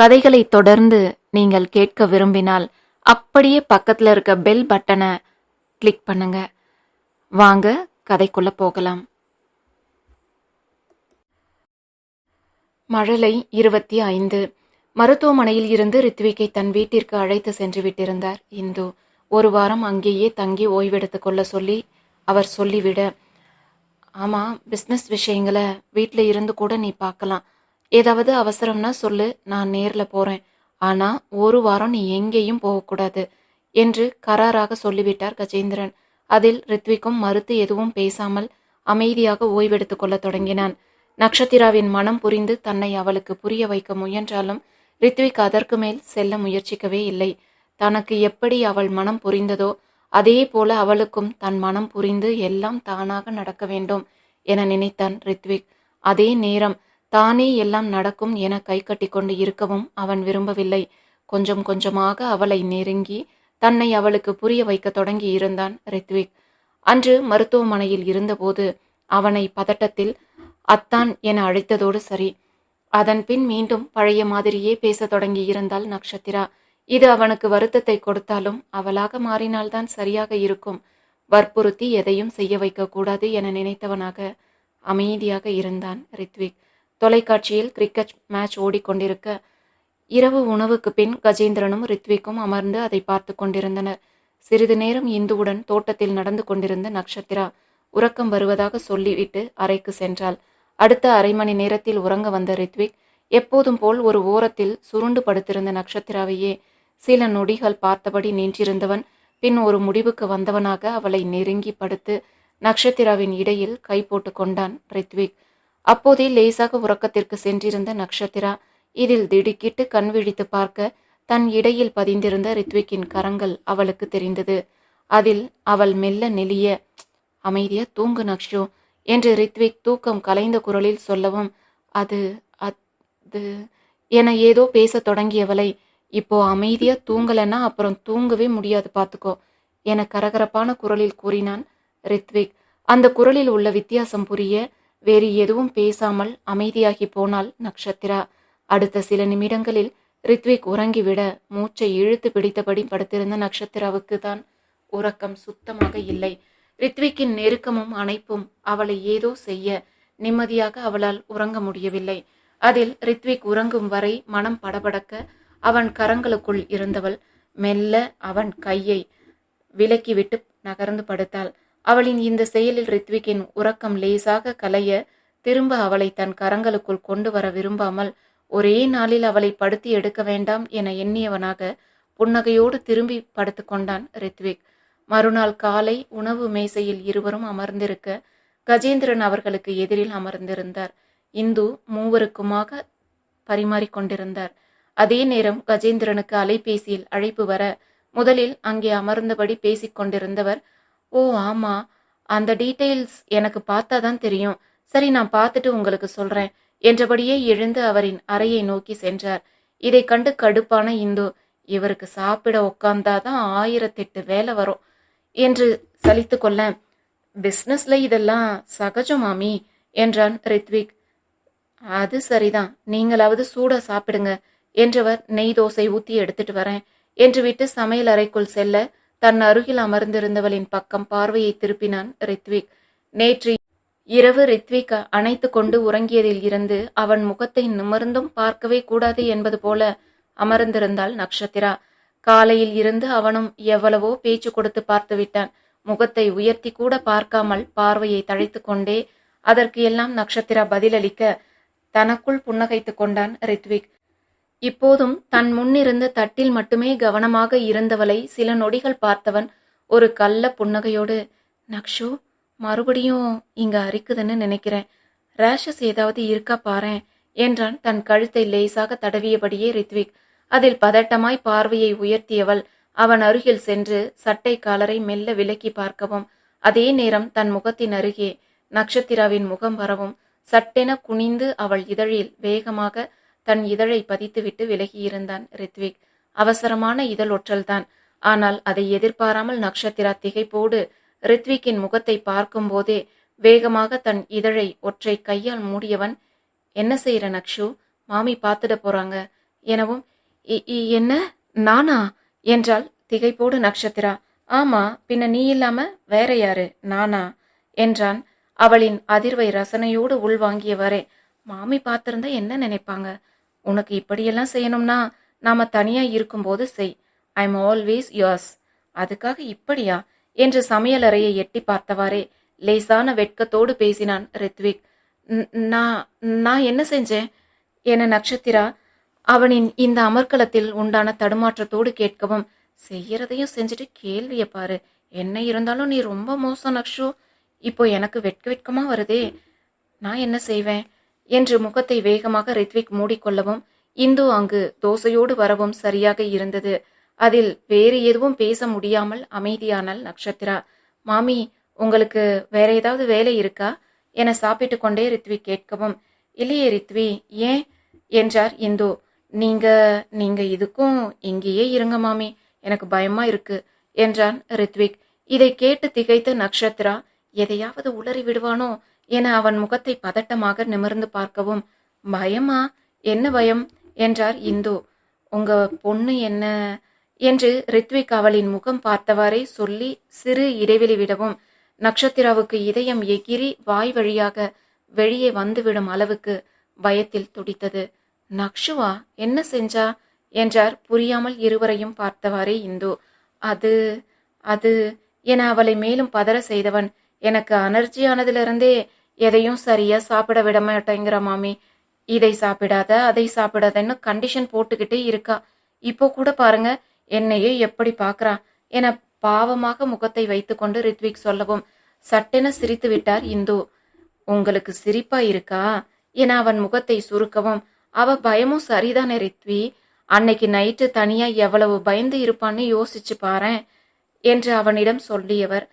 கதைகளை தொடர்ந்து நீங்கள் கேட்க விரும்பினால் அப்படியே பக்கத்தில் இருக்க பெல் பட்டனை கிளிக் பண்ணுங்க. வாங்க கதைக்குள்ள போகலாம். மழலை இருபத்தி ஐந்து. மருத்துவமனையில் இருந்து ரித்விகை தன் வீட்டிற்கு அழைத்து சென்று விட்டிருந்தார். இந்து ஒரு வாரம் அங்கேயே தங்கி ஓய்வெடுத்து கொள்ள சொல்லி அவர் சொல்லிவிட ஆமாம் பிஸ்னஸ் விஷயங்களை வீட்டில் இருந்து கூட நீ பார்க்கலாம். ஏதாவது அவசரம்னா சொல்லு நான் நேரில் போகிறேன் ஆனால் ஒரு வாரம் நீ எங்கேயும் போகக்கூடாது என்று கராராக சொல்லிவிட்டார் கஜேந்திரன். அதில் ரித்விக்கும் மறுத்து எதுவும் பேசாமல் அமைதியாக ஓய்வெடுத்து கொள்ள தொடங்கினான். நக்ஷத்திராவின் மனம் புரிந்து தன்னை அவளுக்கு புரிய வைக்க முயன்றாலும் ரித்விக் அதற்கு மேல் செல்ல முயற்சிக்கவே இல்லை. தனக்கு எப்படி அவள் மனம் புரிந்ததோ அதே போல அவளுக்கும் தன் மனம் புரிந்து எல்லாம் தானாக நடக்க வேண்டும் என நினைத்தான் ரித்விக். அதே நேரம் தானே எல்லாம் நடக்கும் என கை கட்டிக்கொண்டு இருக்கவும் அவன் விரும்பவில்லை. கொஞ்சம் கொஞ்சமாக அவளை நெருங்கி தன்னை அவளுக்கு புரிய வைக்க தொடங்கி இருந்தான் ரித்விக். அன்று மருத்துவமனையில் இருந்தபோது அவனை பதட்டத்தில் அத்தான் என அழைத்ததோடு சரி. அதன் பின் மீண்டும் பழைய மாதிரியே பேசத் தொடங்கி இருந்தாள் நக்ஷத்திரா. இது அவனுக்கு வருத்தத்தை கொடுத்தாலும் அவளாக மாறினால்தான் சரியாக இருக்கும். வற்புறுத்தி எதையும் செய்ய வைக்கக்கூடாது என நினைத்தவனாக அமைதியாக இருந்தான் ரித்விக். தொலைக்காட்சியில் கிரிக்கெட் மேட்ச் ஓடிக்கொண்டிருக்க இரவு உணவுக்கு பின் கஜேந்திரனும் ரித்விக்கும் அமர்ந்து அதை பார்த்து கொண்டிருந்தனர். சிறிது நேரம் இந்துவுடன் தோட்டத்தில் நடந்து கொண்டிருந்த நக்ஷத்திரா உறக்கம் வருவதாக சொல்லிவிட்டு அறைக்கு சென்றாள். அடுத்த அரை மணி நேரத்தில் உறங்க வந்த ரித்விக் எப்போதும் போல் ஒரு ஓரத்தில் சுருண்டு படுத்திருந்த நக்ஷத்திராவையே சில நொடிகள் பார்த்தபடி நின்றிருந்தவன் பின் ஒரு முடிவுக்கு வந்தவனாக அவளை நெருங்கி படுத்து நக்ஷத்திராவின் இடையில் கை போட்டு கொண்டான் ரித்விக். அப்போதே லேசாக உறக்கத்திற்கு சென்றிருந்த நக்ஷத்திரா இதில் திடுக்கிட்டு கண் விழித்து பார்க்க தன் இடையில் பதிந்திருந்த ரித்விக்கின் கரங்கள் அவளுக்கு தெரிந்தது. அதில் அவள் மெல்ல நெளிய அமைதியா தூங்கு நக்ஷோ என்று ரித்விக் தூக்கம் கலைந்த குரலில் சொல்லவும் அது அது என ஏதோ பேசத் தொடங்கியவளை இப்போ அமைதியா தூங்கலன்னா அப்புறம் தூங்கவே முடியாது பார்த்துக்கோ என கரகரப்பான குரலில் கூறினான் ரித்விக். அந்த குரலில் உள்ள வித்தியாசம் புரிய வேறு எதுவும் பேசாமல் அமைதியாகி போனாள் நக்ஷத்திரா. அடுத்த சில நிமிடங்களில் ரித்விக் உறங்கிவிட மூச்சை இழுத்து பிடித்தபடி படுத்திருந்த நக்ஷத்திராவுக்கு தான் உறக்கம் சுத்தமாக இல்லை. ரித்விக்கின் நெருக்கமும் அணைப்பும் அவளை ஏதோ செய்ய நிம்மதியாக அவளால் உறங்க முடியவில்லை. அதில் ரித்விக் உறங்கும் வரை மனம் படபடக்க அவன் கரங்களுக்குள் இருந்தவள். மெல்ல அவன் கையை விலக்கிவிட்டு நகர்ந்து படுத்தாள். அவளின் இந்த செயலில் ரித்விக்கின் உறக்கம் லேசாக கலைய திரும்ப அவளை தன் கரங்களுக்குள் கொண்டு வர விரும்பாமல் ஒரே நாளில் அவளை படுத்தி எடுக்க வேண்டாம் என எண்ணியவனாக புன்னகையோடு திரும்பி படுத்துக்கொண்டான் ரித்விக். மறுநாள் காலை உணவு மேசையில் இருவரும் அமர்ந்திருக்க கஜேந்திரன் அவர்களுக்கு எதிரில் அமர்ந்திருந்தார். இந்து மூவருக்குமாக பரிமாறிக்கொண்டிருந்தார் அதே நேரம் கஜேந்திரனுக்கு அலைபேசியில் அழைப்பு வர முதலில் அங்கே அமர்ந்தபடி பேசிக் கொண்டிருந்தவர் ஓ ஆமா. அந்த டீட்டெயில்ஸ் எனக்கு பார்த்தாதான் தெரியும். சரி நான் பார்த்துட்டு உங்களுக்கு சொல்றேன் என்றபடியே எழுந்து அவரின் அறையை நோக்கி சென்றார். இதை கண்டு கடுப்பான இந்து இவருக்கு சாப்பிட உட்கார்ந்தாதான் ஆயிரத்தெட்டு வேலை வரும் என்று சலித்து கொள்ள பிஸ்னஸ்ல இதெல்லாம் சகஜம் மாமி என்றான் ரித்விக். அது சரிதான். நீங்களாவது சூடா சாப்பிடுங்க என்றவர் நெய் தோசை ஊத்தி எடுத்துட்டு வரேன் என்று விட்டு சமையல் அறைக்குள் செல்ல தன் அருகில் அமர்ந்திருந்தவளின் பக்கம் பார்வையை திருப்பினான் ரித்விக். நேற்று இரவு ரித்விக் அணைத்து கொண்டு உறங்கியதில் இருந்து அவன் முகத்தை நிமிர்ந்தும் பார்க்கவே கூடாது என்பது போல அமர்ந்திருந்தாள் நக்ஷத்திரா. காலையில் இருந்து அவனும் எவ்வளவோ பேச்சு கொடுத்து பார்த்து விட்டான். முகத்தை உயர்த்தி கூட பார்க்காமல் பார்வையை தழைத்து கொண்டே அதற்கு எல்லாம் நக்ஷத்திரா பதிலளிக்க தனக்குள் புன்னகைத்து கொண்டான் ரித்விக். இப்போதும் தன் முன்னிருந்த தட்டில் மட்டுமே கவனமாக இருந்தவளை சில நொடிகள் பார்த்தவன் ஒரு கள்ள புன்னகையோடு நக்ஷு மறுபடியும் இங்க அரிக்குதுன்னு நினைக்கிறேன். ரேஷஸ் ஏதாவது இருக்கா பாரேன் என்றான் தன் கழுத்தை லேசாக தடவியபடியே ரித்விக். அதில் பதட்டமாய் பார்வையை உயர்த்தியவள் அவன் அருகில் சென்று சட்டை காலரை மெல்ல விலக்கி பார்க்கவும் அதே நேரம் தன் முகத்தின் அருகே நட்சத்திராவின் முகம் வரவும் சட்டென குனிந்து அவள் இதழில் வேகமாக தன் இதழை பதித்துவிட்டு விலகியிருந்தான் ரித்விக். அவசரமான இதழ் ஒற்றல்தான். ஆனால் அதை எதிர்பாராமல் நக்ஷத்திரா திகைப்போடு ரித்விக்கின் முகத்தை பார்க்கும்போதே வேகமாக தன் இதழை ஒற்றை கையால் மூடியவன் என்ன செய்யற நக்ஷு? மாமி பார்த்துட போறாங்க. எனவும் "இ- இ- என்ன? நானா? என்றாள் திகைப்போடு நக்ஷத்திரா. ஆமா பின்ன நீ இல்லாம வேற யாரு? நானா? என்றான். அவளின் அதிர்வை ரசனையோடு உள்வாங்கியவரே மாமி பார்த்திருந்தா என்ன நினைப்பாங்க? உனக்கு இப்படியெல்லாம் செய்யணும்னா நாம தனியா இருக்கும்போது செய். I am always yours. அதுக்காக இப்படியா? என்று சமையலறையை எட்டி பார்த்தவாறே லேசான வெட்கத்தோடு பேசினான் ரித்விக். நான் நான் என்ன செஞ்சேன்? என நட்சத்திரா? அவனின் இந்த அமர்க்களத்தில் உண்டான தடுமாற்றத்தோடு கேட்கவும் செய்யறதையும் செஞ்சுட்டு கேள்விய பாரு. என்ன இருந்தாலும் நீ ரொம்ப மோசம் நக்ஷு. இப்போ எனக்கு வெட்க வெட்கமா வருதே. நான் என்ன செய்வேன்? என்று முகத்தை வேகமாக ரித்விக் மூடிக்கொள்ளவும் இந்து அங்கு தோசையோடு வரவும் சரியாக இருந்தது. அதில் வேறு எதுவும் பேச முடியாமல் அமைதியானால் நட்சத்திரா. மாமி உங்களுக்கு வேற ஏதாவது வேலை இருக்கா என சாப்பிட்டு கொண்டே ரித்வி கேட்கவும் இல்லையே ரித்வி ஏன் என்றார் இந்து. நீங்க நீங்க இதுக்கும் இங்கேயே இருங்க மாமி எனக்கு பயமா இருக்கு என்றான் ரித்விக். இதை கேட்டு திகைத்த நக்ஷத்ரா எதையாவது உளறி விடுவானோ? என அவன் முகத்தை பதட்டமாக நிமிர்ந்து பார்க்கவும் பயமா? என்ன பயம்? என்றார் இந்து. உங்க பொண்ணு என்ன? என்று ரித்விக் அவளின் முகம் பார்த்தவாறே சொல்லி சிறு இடைவெளி விடவும் நக்ஷத்திராவுக்கு இதயம் எகிரி வாய் வழியாக வெளியே வந்துவிடும் அளவுக்கு பயத்தில் துடித்தது. நக்ஷுவா என்ன செஞ்சா? என்றார் புரியாமல் இருவரையும் பார்த்தவாறே இந்து. அது அது என அவளை மேலும் பதற செய்தவன் எனக்கு அனர்ஜி ஆனதிலிருந்தே எதையும் சரியா சாப்பிட விட மாட்டேங்கிற மாமி. இதை சாப்பிடாத அதை சாப்பிடாதன்னு கண்டிஷன் போட்டுக்கிட்டே இருக்கா. இப்போ கூட பாருங்க என்னையே எப்படி பார்க்கறா என பாவமாக முகத்தை வைத்துக்கொண்டு ரித்விக் சொல்லவும் சட்டென சிரித்து விட்டார் இந்து. உங்களுக்கு சிரிப்பா இருக்கா என அவன் முகத்தை சுருக்கவும் அவ பயமும் சரிதானே ரித்வி? அன்னைக்கு நைட்டு தனியா எவ்வளவு பயந்து இருப்பான்னு யோசிச்சு பாரேன் என்று அவனிடம் சொல்லியவர்.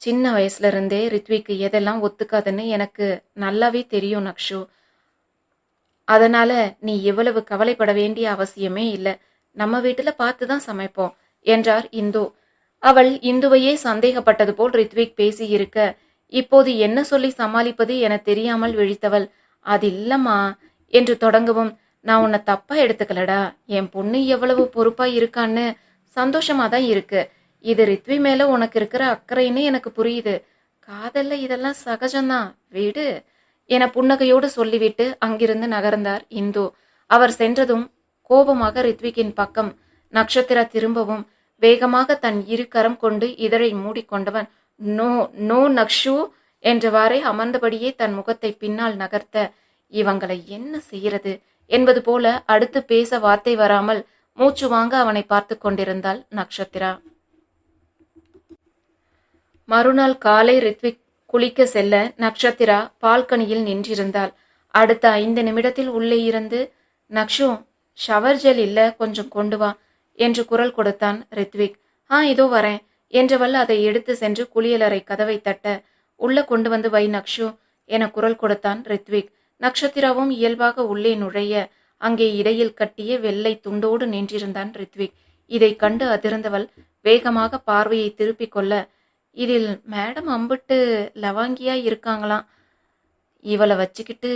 சின்ன வயசுல இருந்தே ரித்விக்கு எதெல்லாம் ஒத்துக்காதுன்னு எனக்கு நல்லாவே தெரியும் நக்ஷு. அதனால நீ இவ்வளவு கவலைப்பட வேண்டிய அவசியமே இல்லை. நம்ம வீட்டுல பார்த்து தான் சமைப்போம் என்றார் இந்து. அவள் இந்துவையே சந்தேகப்பட்டது போல் ரித்விக் பேசியிருக்க இப்போது என்ன சொல்லி சமாளிப்பது என தெரியாமல் விழித்தவள். அது இல்லம்மா என்று தொடங்கவும் நான் உன்னை தப்பா எடுத்துக்கலடா. என் பொண்ணு எவ்வளவு பொறுப்பா இருக்கான்னு சந்தோஷமா தான் இருக்கு. இது ரித்வி மேல உனக்கு இருக்கிற அக்கறைன்னு எனக்கு புரியுது. காதல்ல இதெல்லாம் சகஜம்தான். வீடு. என புன்னகையோடு சொல்லிவிட்டு அங்கிருந்து நகர்ந்தார் இந்து. அவர் சென்றதும் கோபமாக ரித்விக்கின் பக்கம். நட்சத்திரா திரும்பவும் வேகமாக தன் இரு கரம் கொண்டு இதழை மூடிக்கொண்டவன். நோ நோ நக்ஷு என்றவாறே அமர்ந்தபடியே தன் முகத்தை பின்னால் நகர்த்த. இவங்களை என்ன செய்யறது என்பது போல அடுத்து பேச வார்த்தை வராமல் மூச்சு வாங்க அவனை பார்த்து கொண்டிருந்தாள் நக்ஷத்திரா மறுநாள் காலை ரித்விக் குளிக்க செல்ல நக்ஷத்திரா பால்கனியில் நின்றிருந்தாள். அடுத்த ஐந்து நிமிடத்தில் உள்ளே இருந்து நக்ஷு ஷவர் ஜெல் இல்ல கொஞ்சம் கொண்டு வா என்று குரல் கொடுத்தான் ரித்விக். ஆ இதோ வரேன் என்றவள் அதை எடுத்து சென்று குளியலறை கதவை தட்ட உள்ள கொண்டு வந்து வை நக்ஷு என குரல் கொடுத்தான் ரித்விக். நக்ஷத்திராவும் இயல்பாக உள்ளே நுழைய அங்கே இடையில் கட்டிய வெள்ளை துண்டோடு நின்றிருந்தான் ரித்விக். இதை கண்டு அதிர்ந்தவள் வேகமாக பார்வையை திருப்பிக் கொள்ள இதில் மேடம் அம்பிட்டு லவாங்கியா இருக்காங்களாம். இவளை வச்சுக்கிட்டு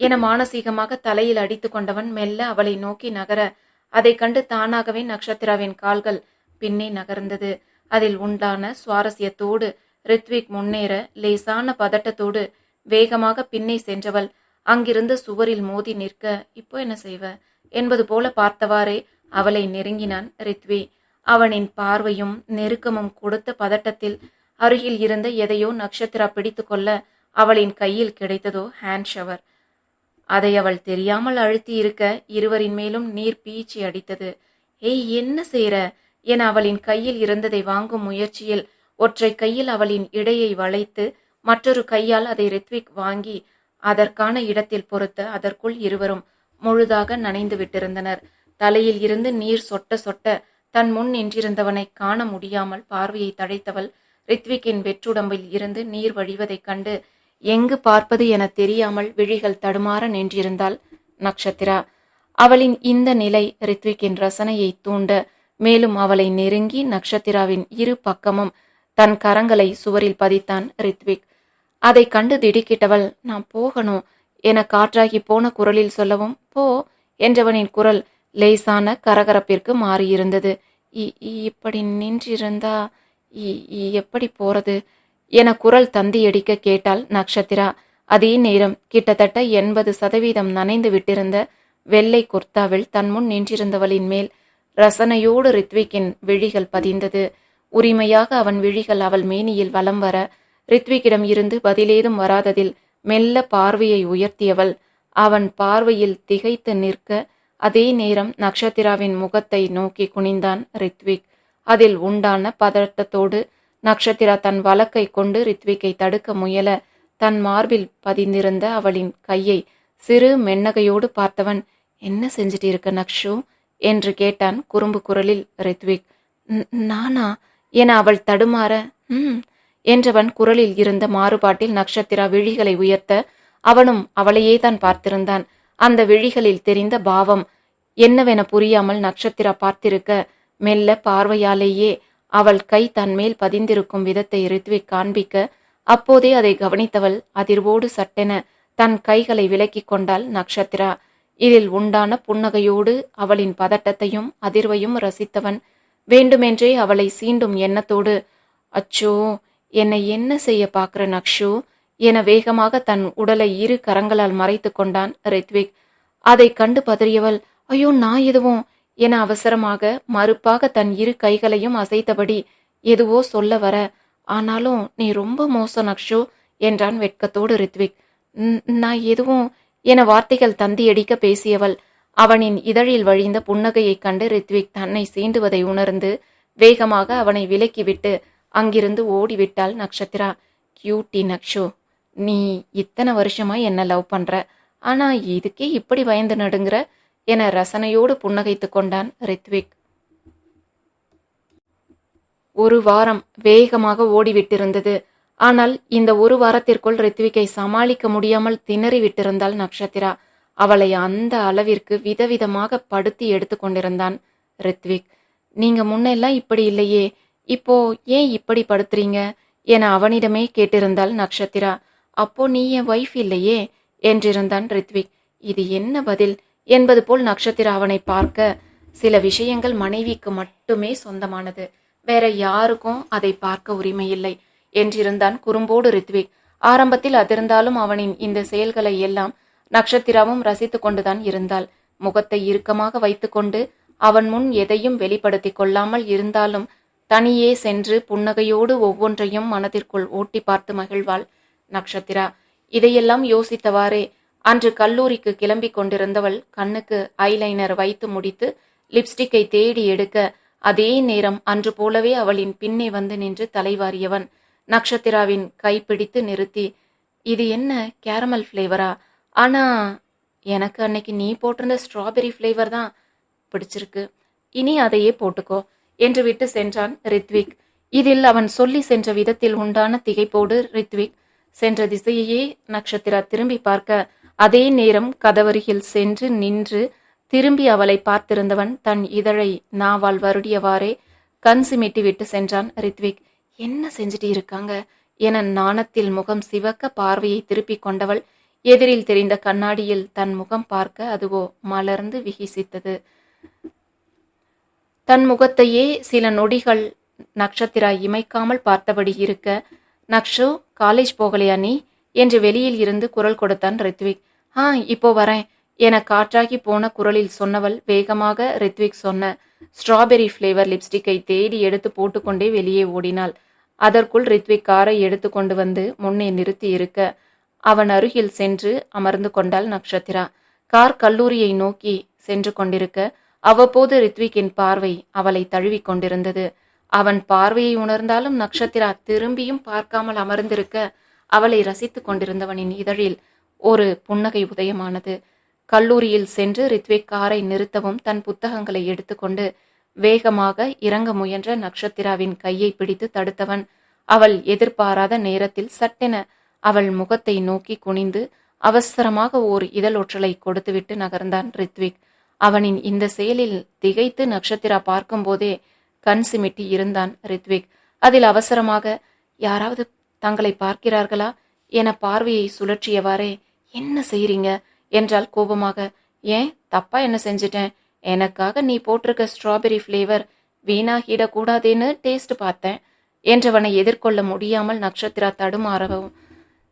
என மானசீகமாக தலையில் அடித்து கொண்டவன் மெல்ல அவளை நோக்கி நகர அதை கண்டு தானாகவே நக்ஷத்திராவின் கால்கள் பின்னே நகர்ந்தது. அதில் உண்டான சுவாரஸ்யத்தோடு ரித்விக் முன்னேற லேசான பதட்டத்தோடு வேகமாக பின்னே சென்றவள் அங்கிருந்து சுவரில் மோதி நிற்க இப்போ என்ன செய்வ? என்பது போல பார்த்தவாறே அவளை நெருங்கினான் ரித்வி. அவனின் பார்வையும் நெருக்கமும் கொடுத்த பதட்டத்தில் அருகில் இருந்த எதையோ நக்ஷத்திரா பிடித்து கொள்ள அவளின் கையில் கிடைத்ததோ ஹேண்ட் ஷவர் அதை அவள் தெரியாமல் அழுத்தி இருக்க இருவரின் மேலும் நீர் பீச்சி அடித்தது. ஏய் என்ன செய்ற? என அவளின் கையில் இருந்ததை வாங்கும் முயற்சியில் ஒற்றை கையில் அவளின் இடையை வளைத்து மற்றொரு கையால் அதை ரித்விக் வாங்கி அதற்கான இடத்தில் பொறுத்த அதற்குள் இருவரும் முழுதாக நனைந்து விட்டிருந்தனர். தலையில் இருந்து நீர் சொட்ட சொட்ட தன் முன் நின்றிருந்தவனை காண முடியாமல் பார்வையை தழைத்தவள் ரித்விக்கின் வெற்றுடம்பில் இருந்து நீர் வழிவதைக் கண்டு எங்கு பார்ப்பது என தெரியாமல் விழிகள் தடுமாற நின்றிருந்தாள் நக்ஷத்திரா அவளின் இந்த நிலை ரித்விக்கின் ரசனையை தூண்ட மேலும் அவளை நெருங்கி நக்ஷத்திராவின் இரு பக்கமும் தன் கரங்களை சுவரில் பதித்தான் ரித்விக். அதை கண்டு திடுக்கிட்டவள் நான் போகணும். என காற்றாகி போன குரலில் சொல்லவும் போ என்றவனின் குரல் லேசான கரகரப்பிற்கு மாறியிருந்தது. "இ- இ- இப்படி நின்றிருந்தா இ- இ- எப்படி போறது? என குரல் தந்தியடிக்க கேட்டாள் நக்ஷத்திரா. அதே நேரம் கிட்டத்தட்ட எண்பது சதவீதம் நனைந்து விட்டிருந்த வெள்ளை குர்தாவில் தன் முன் நின்றிருந்தவளின் மேல் ரசனையோடு ரித்விக்கின் விழிகள் பதிந்தது. உரிமையாக அவன் விழிகள் அவள் மேனியில் வலம் வர ரித்விக்கிடம் இருந்து பதிலேதும் வராததில் மெல்ல பார்வையை உயர்த்தியவள். அவன் பார்வையில் திகைத்து நிற்க அதே நேரம் நக்ஷத்திராவின் முகத்தை நோக்கி குனிந்தான் ரித்விக். அதில் உண்டான பதட்டத்தோடு நக்ஷத்திரா தன் வழக்கை கொண்டு ரித்விக்கை தடுக்க முயல தன் மார்பில் பதிந்திருந்த அவளின் கையை சிறு மென்னகையோடு பார்த்தவன் என்ன செஞ்சிட்டு இருக்க நக்ஷு? என்று கேட்டான் குறும்பு குரலில் ரித்விக். நானா? என அவள் தடுமாற ம் என்றவன் குரலில் இருந்த மாறுபாட்டில் நக்ஷத்திரா விழிகளை உயர்த்த அவனும் அவளையே தான் பார்த்திருந்தான். அந்த விழிகளில் தெரிந்த பாவம் என்னவென புரியாமல் நட்சத்திரா பார்த்திருக்க மெல்ல பார்வையாலேயே அவள் கை தன்மேல் பதிந்திருக்கும் விதத்தை ரித்விக் காண்பிக்க அப்போதே அதை கவனித்தவள் அதிர்வோடு சட்டென தன் கைகளை விலக்கிக் கொண்டாள் நக்ஷத்திரா இதில் உண்டான புன்னகையோடு அவளின் பதட்டத்தையும் அதிர்வையும் ரசித்தவன் வேண்டுமென்றே அவளை சீண்டும் எண்ணத்தோடு அச்சோ என்னை என்ன செய்ய பார்க்கிற நக்ஷு? என வேகமாக தன் உடலை இரு கரங்களால் மறைத்து கொண்டான் ரித்விக். அதை கண்டு பதறியவள் ஐயோ நான் எதுவும்? என அவசரமாக மறுப்பாக தன் இரு கைகளையும் அசைத்தபடி எதுவோ சொல்ல வர ஆனாலும் நீ ரொம்ப மோசம் நக்ஷு என்றான் வெட்கத்தோடு ரித்விக். நான் எதுவும்? என வார்த்தைகள் தந்தியடிக்க பேசியவள் அவனின் இதழில் வழிந்த புன்னகையைக் கண்டு ரித்விக் தன்னை சீண்டுவதை உணர்ந்து வேகமாக அவனை விலக்கிவிட்டு அங்கிருந்து ஓடிவிட்டாள் நக்ஷத்திரா. கியூட்டி நக்ஷு. நீ இத்தனை வருஷமா என்ன லவ் பண்ற? ஆனா இதுக்கே இப்படி பயந்து நடுங்கிற? என ரசனையோடு புன்னகைத்து கொண்டான் ரித்விக். ஒரு வாரம் வேகமாக ஓடிவிட்டிருந்தது. ஆனால் இந்த ஒரு வாரத்திற்குள் ரித்விக்கை சமாளிக்க முடியாமல் திணறி விட்டிருந்தாள் நக்ஷத்திரா. அவளை அந்த அளவிற்கு விதவிதமாக படுத்தி எடுத்துக்கொண்டிருந்தான் ரித்விக். நீங்க முன்னெல்லாம் இப்படி இல்லையே. இப்போ ஏன் இப்படி படுத்துறீங்க? என அவனிடமே கேட்டிருந்தாள் நக்ஷத்திரா. அப்போ நீ என் ஒய்ஃப் இல்லையே? என்றிருந்தான் ரித்விக். இது என்ன பதில்? என்பது போல் நக்ஷத்திரா அவனை பார்க்க சில விஷயங்கள் மனைவிக்கு மட்டுமே சொந்தமானது. வேற யாருக்கும் அதை பார்க்க உரிமையில்லை என்றிருந்தான் குறும்போடு ரித்விக். ஆரம்பத்தில் அதிர்ந்தாலும் அவனின் இந்த செயல்களை எல்லாம் நக்ஷத்திராவும் ரசித்து கொண்டுதான் இருந்தாள். முகத்தை இறுக்கமாக வைத்துக்கொண்டு அவன் முன் எதையும் வெளிப்படுத்திக் கொள்ளாமல் இருந்தாலும் தனியே சென்று புன்னகையோடு ஒவ்வொன்றையும் மனதிற்குள் ஓட்டி பார்த்து மகிழ்வாள். நக்ஷத்திரா இதையெல்லாம் யோசித்தவாறே. அன்று கல்லூரிக்கு கிளம்பிக் கொண்டிருந்தவள் கண்ணுக்கு ஐலைனர் வைத்து முடித்து லிப்ஸ்டிக்கை தேடி எடுக்க அதே நேரம் அன்று போலவே அவளின் பின்னே வந்து நின்று தலைவாரியவன் நக்ஷத்திராவின் கைப்பிடித்து நிறுத்தி இது என்ன கேரமல் ஃப்ளேவரா? ஆனா எனக்கு அன்னைக்கு நீ போட்டிருந்த ஸ்ட்ராபெரி ஃப்ளேவர் தான் பிடிச்சிருக்கு. இனி அதையே போட்டுக்கோ என்று விட்டு சென்றான் ரித்விக். இதில் அவன் சொல்லி சென்ற விதத்தில் உண்டான திகைப்போடு ரித்விக் சென்ற திசையையே நக்ஷத்திரா திரும்பி பார்க்க அதே நேரம் கதவருகில் சென்று நின்று திரும்பி அவளை பார்த்திருந்தவன் தன் இதழை நாவால் வருடியவாறே கண் சிமிட்டி விட்டு சென்றான் ரித்விக். என்ன செஞ்சுட்டு இருக்காங்க? என நாணத்தில் முகம் சிவக்க பார்வையை திருப்பிக் கொண்டவள் எதிரில் தெரிந்த கண்ணாடியில் தன் முகம் பார்க்க அதுவோ மலர்ந்து விகிசித்தது. தன் முகத்தையே சில நொடிகள் நக்ஷத்திரா இமைக்காமல் பார்த்தபடி இருக்க நக்ஷு காலேஜ் போகலையா நீ? என்று வெளியில் இருந்து குரல் கொடுத்தான் ரித்விக். ஆ இப்போ வரேன் என காற்றாகி போன குரலில் சொன்னவள் வேகமாக ரித்விக் சொன்ன ஸ்ட்ராபெரி ஃப்ளேவர் லிப்ஸ்டிக்கை தேடி எடுத்து போட்டுக்கொண்டே வெளியே ஓடினாள். அதற்குள் ரித்விக் காரை எடுத்து கொண்டு வந்து முன்னே நிறுத்தி இருக்க அவன் அருகில் சென்று அமர்ந்து கொண்டாள் நக்ஷத்திரா. கார் கல்லூரியை நோக்கி சென்று கொண்டிருக்க அவ்வப்போது ரித்விக்கின் பார்வை அவளை தழுவிக் கொண்டிருந்தது. அவன் பார்வையை உணர்ந்தாலும் நக்ஷத்திரா திரும்பியும் பார்க்காமல் அமர்ந்திருக்க அவளை ரசித்துக் கொண்டிருந்தவனின் இதழில் ஒரு புன்னகை உதயமானது. கல்லூரியில் சென்று ரித்விக் காரை நிறுத்தவும் தன் புத்தகங்களை எடுத்துக்கொண்டு வேகமாக இறங்க முயன்ற நக்ஷத்திராவின் கையை பிடித்து தடுத்தவன் அவள் எதிர்பாராத நேரத்தில் சட்டென அவள் முகத்தை நோக்கி குனிந்து அவசரமாக ஓர் இதழொற்றலை கொடுத்துவிட்டு நகர்ந்தான் ரித்விக். அவனின் இந்த செயலில் திகைத்து நக்ஷத்திரா பார்க்கும்போதே கண் சிமிட்டி இருந்தான் ரித்விக். அதில் அவசரமாக யாராவது தங்களை பார்க்கிறார்களா? என பார்வையை சுழற்றியவாறே என்ன செய்றீங்க? என்றால் கோபமாக. ஏன்? தப்பா என்ன செஞ்சிட்டேன்? எனக்காக நீ போட்டிருக்க ஸ்ட்ராபெரி ஃப்ளேவர் வீணாகிடக்கூடாதேன்னு டேஸ்ட் பார்த்தேன் என்றவனை எதிர்கொள்ள முடியாமல் நக்ஷத்திரா தடுமாறவும்.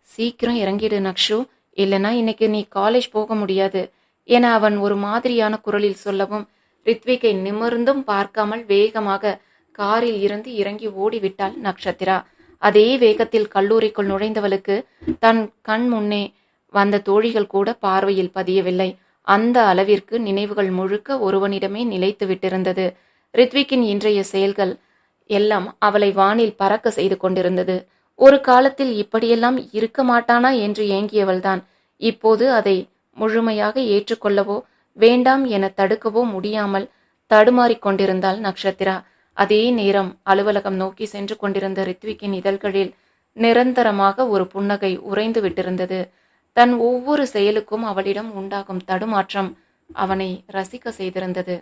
சீக்கிரம் இறங்கிடு நக்ஷு இல்லைனா இன்னைக்கு நீ காலேஜ் போக முடியாது என அவன் ஒரு மாதிரியான குரலில் சொல்லவும் ரித்விகை நிமிர்ந்தும் பார்க்காமல் வேகமாக காரில் இருந்து இறங்கி ஓடிவிட்டாள் நக்ஷத்திரா. அதே வேகத்தில் கல்லூரிக்குள் நுழைந்தவளுக்கு தன் கண் முன்னே வந்த தோழிகள் கூட பார்வையில் பதியவில்லை. அந்த அளவிற்கு நினைவுகள் முழுக்க ஒருவனிடமே நிலைத்து விட்டிருந்தது ரித்விக்கின் இன்றைய செயல்கள் எல்லாம் அவளை வானில் பறக்க செய்து கொண்டிருந்தது. ஒரு காலத்தில் இப்படியெல்லாம் இருக்க மாட்டானா என்று ஏங்கியவள்தான். இப்போது அதை முழுமையாக ஏற்றுக்கொள்ளவோ வேண்டாம் என தடுக்கவோ முடியாமல் தடுமாறிக் கொண்டிருந்தாள் நக்ஷத்திரா. அதே நேரம் அலுவலகம் நோக்கி சென்று கொண்டிருந்த ரித்விக்கின் இதழ்களில் நிரந்தரமாக ஒரு புன்னகை உறைந்து விட்டிருந்தது. தன் ஒவ்வொரு செயலுக்கும் அவளிடம் உண்டாகும் தடுமாற்றம் அவனை ரசிக்க செய்திருந்தது.